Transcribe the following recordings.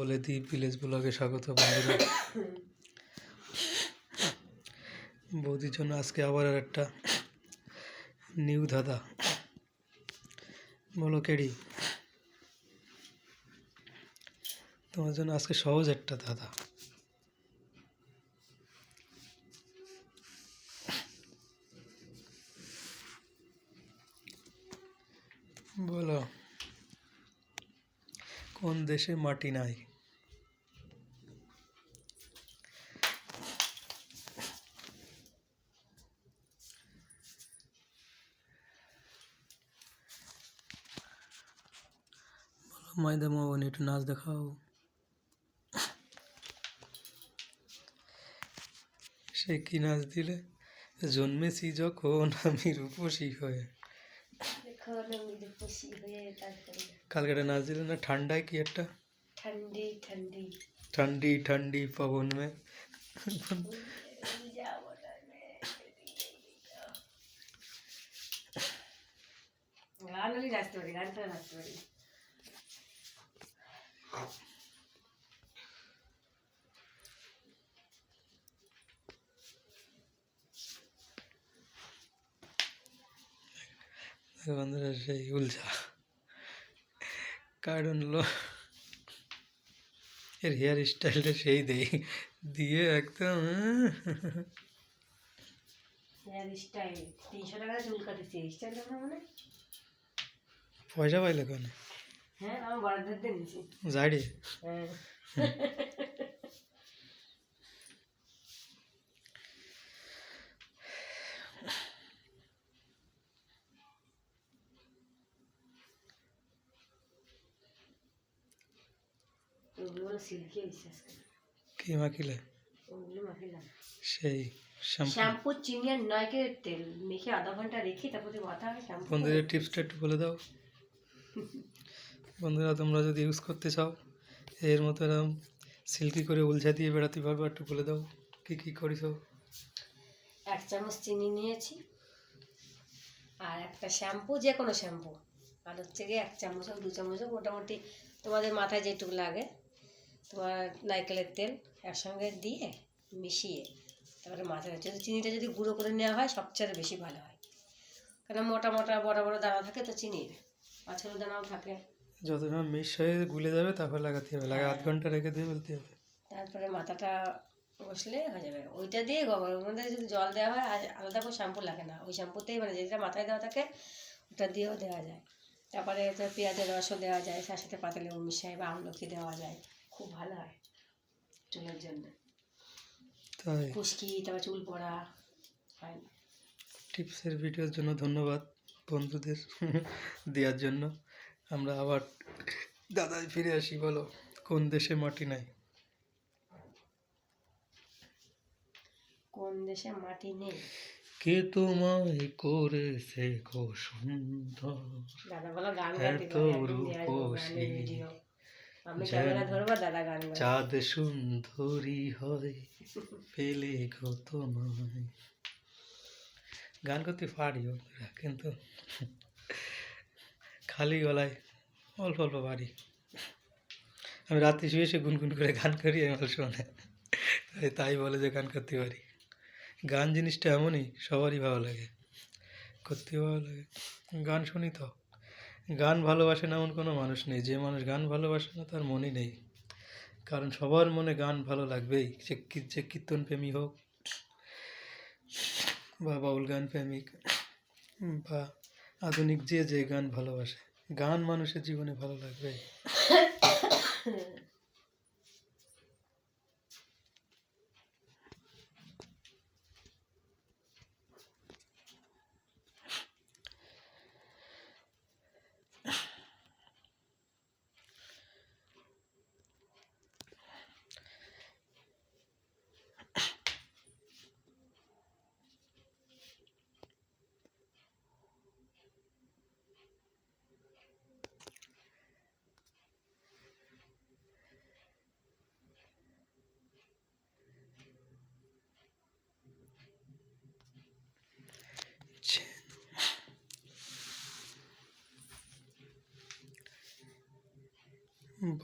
বলে দিই ভিলেজ ব্লগে স্বাগত বন্ধুরা। বৌদির জন্য আজকে আবার আর একটা নিউ দাদা বলো কেডি, তোমার জন্য আজকে সহজ একটা দাদা বলো, কোন দেশে মাটি নাই? মাইদা মামনি একটু নাচ দেখাও। সে কি নাচ দিলে? জন্মেছি যখন আমি রূপসী হয়ে। কালকে একটা নাচ দিলে না ঠান্ডায় কি একটা? ঠান্ডি ঠান্ডি। পবন মে। গান নাচতে পারি গান নাচতে পারি বন্ধুরা সেই উলঝা। হলো এর হেয়ার স্টাইলটা সেই দেই। দিয়ে একদম হেয়ার স্টাইল তিনশো টাকা চুল কাটেছি স্টাইলটা আমার পয়সা পাইলে কেন? হ্যাঁ আমার বড়দের দিয়ে নিয়েছি জাড়ি হ্যাঁ। কি মাখিলে? সেই শ্যাম্পু। চিনি আর তেল মেখে আধা ঘণ্টা রেখে তারপরে মাথা শ্যাম্পু বন্ধুদের টিপসটা একটু বলে দাও। বন্ধুরা, তোমরা যদি ইউজ করতে চাও, এর মতো এরকম সিল্কি করে উলঝা দিয়ে বেড়াতে পারব, একটু বলে দাও, কি কি করিস এক চামচ চিনি নিয়েছি, আর একটা শ্যাম্পু যে কোনো শ্যাম্পু আর হচ্ছে গিয়ে এক চামচ হোক, দু চামচ হোক, মোটামুটি তোমাদের মাথায় যেটুকু লাগে, তোমার নারকেলের তেল একসঙ্গে দিয়ে মিশিয়ে, তারপরে মাথায় যদি চিনিটা যদি গুঁড়ো করে নেওয়া হয়, সবচেয়ে বেশি ভালো হয়। কারণ মোটা মোটা, বড় বড় দানা থাকে তো চিনির, মাছের দানাও থাকে। যত সময় হয়ে গুলে যাবে তারপর লাগাতে হবে। লাগে আধ ঘণ্টা রেখে দিয়ে বলতে হবে। তারপরে মাথাটা বসলে হয়ে যাবে। ওইটা দিয়ে গরমের মধ্যে যদি জল দেওয়া হয় আর আলাদা করে শ্যাম্পু লাগে না। ওই শ্যাম্পুতেই মানে যেটা মাথায় দেওয়া থাকে ওটা দিয়েও দেওয়া যায়। তারপরে পেঁয়াজের রসও দেওয়া যায় তার সাথে পাতা লেবু মিশাই বা আমলকি দেওয়া যায়। খুব ভালো হয় চুলের জন্য। তাই। খুশকি তারপর চুল পড়া হয় না। টিপসের ভিডিওর জন্য ধন্যবাদ বন্ধুদের দেওয়ার জন্য। আমরা আবার দাদায় ফিরে আসি বলো কোন দেশে মাটি নাই? কোন দেশে মাটি নেই? কে তোমায় করেছে গো সুন্দর? দাদা বলো গান এত রূপসী। চাঁদ সুন্দরী হয় পেলে গো তোমায়। গান করতে পারি কিন্তু খালি গলায় অল্প অল্প পারি আমি রাত্রি শুয়ে শুয়ে গুনগুন করে গান করি আমার শোনে। তাই তাই বলে যে গান করতে পারি। গান জিনিসটা এমনই, সবারই ভালো লাগে। করতে ভালো লাগে। গান শুনি তো। গান ভালোবাসে না এমন কোনো মানুষ নেই। যে মানুষ গান ভালোবাসে না, তার মনই নেই। কারণ সবার মনে গান ভালো লাগবেই। সে যে কীর্তন প্রেমী হোক বা বাউল গান প্রেমিক বা আধুনিক যে যে গান ভালোবাসে গান মানুষের জীবনে ভালো লাগবে।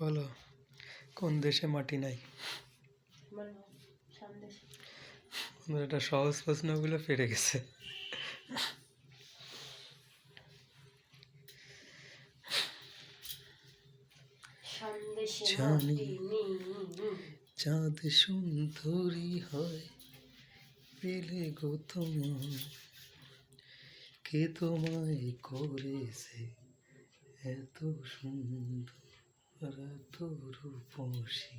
বলো কোন দেশে মাটি নাই? একটা সহজ প্রশ্নগুলো পেরে গেছে। জানি। চাঁদ সুন্দরী হয়, পেলে গো তোমার। কে তোমায় করেছে এত সুন্দর? রূপসী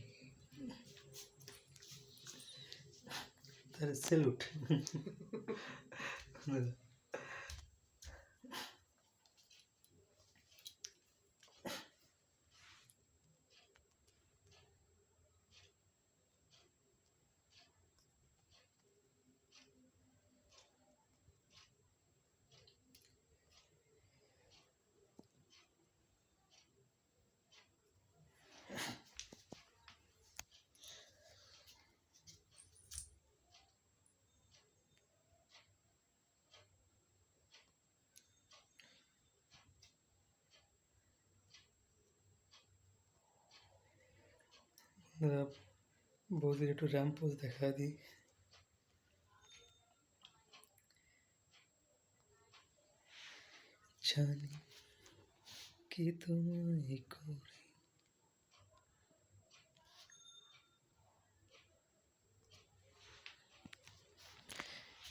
তার সেলুট বন্ধুরা বৌদির একটু র্যাম্প পোজ দেখা দিই। জানি কি তোমায় করে।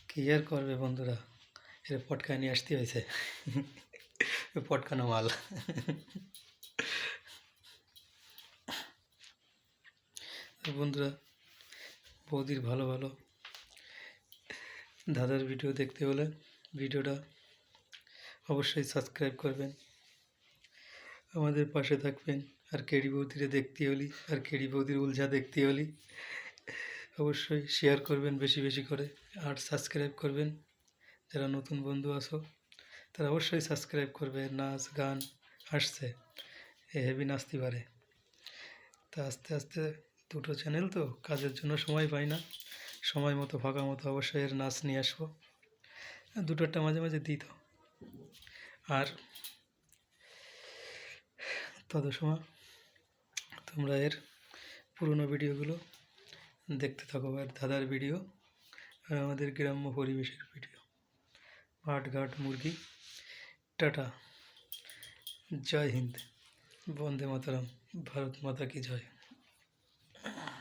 কি আর করবে বন্ধুরা, এর পটকা নিয়ে আসতে হয়েছে। পটকানো মাল। তো বন্ধুরা, বৌদির ভালো ভালো দাদার ভিডিও দেখতে হলে ভিডিওটা অবশ্যই সাবস্ক্রাইব করবেন। আমাদের পাশে থাকবেন আর কেডি বৌদিরে দেখতে হলি, আর কেডি বৌদির উলঝা দেখতে হলি অবশ্যই শেয়ার করবেন বেশি বেশি করে আর সাবস্ক্রাইব করবেন। যারা নতুন বন্ধু আসো তারা অবশ্যই সাবস্ক্রাইব করবে। নাচ, গান আসছে, এ হেভি নাচতে পারে তা আস্তে আস্তে দুটো চ্যানেল তো, কাজের জন্য সময় পাই না। সময় মতো, ফাঁকা মতো অবশ্যই এর নাচ নিয়ে আসব। দুটোটা মাঝে মাঝে দিই তো। আর তত সময় তোমরা এর পুরনো ভিডিওগুলো দেখতে থাকো আর দাদার ভিডিও আর আমাদের গ্রাম্য পরিবেশের ভিডিও। ঘাট মুরগি, টাটা। জয় হিন্দ। বন্দে মাতারাম। ভারত মাতা কি জয়। Ugh.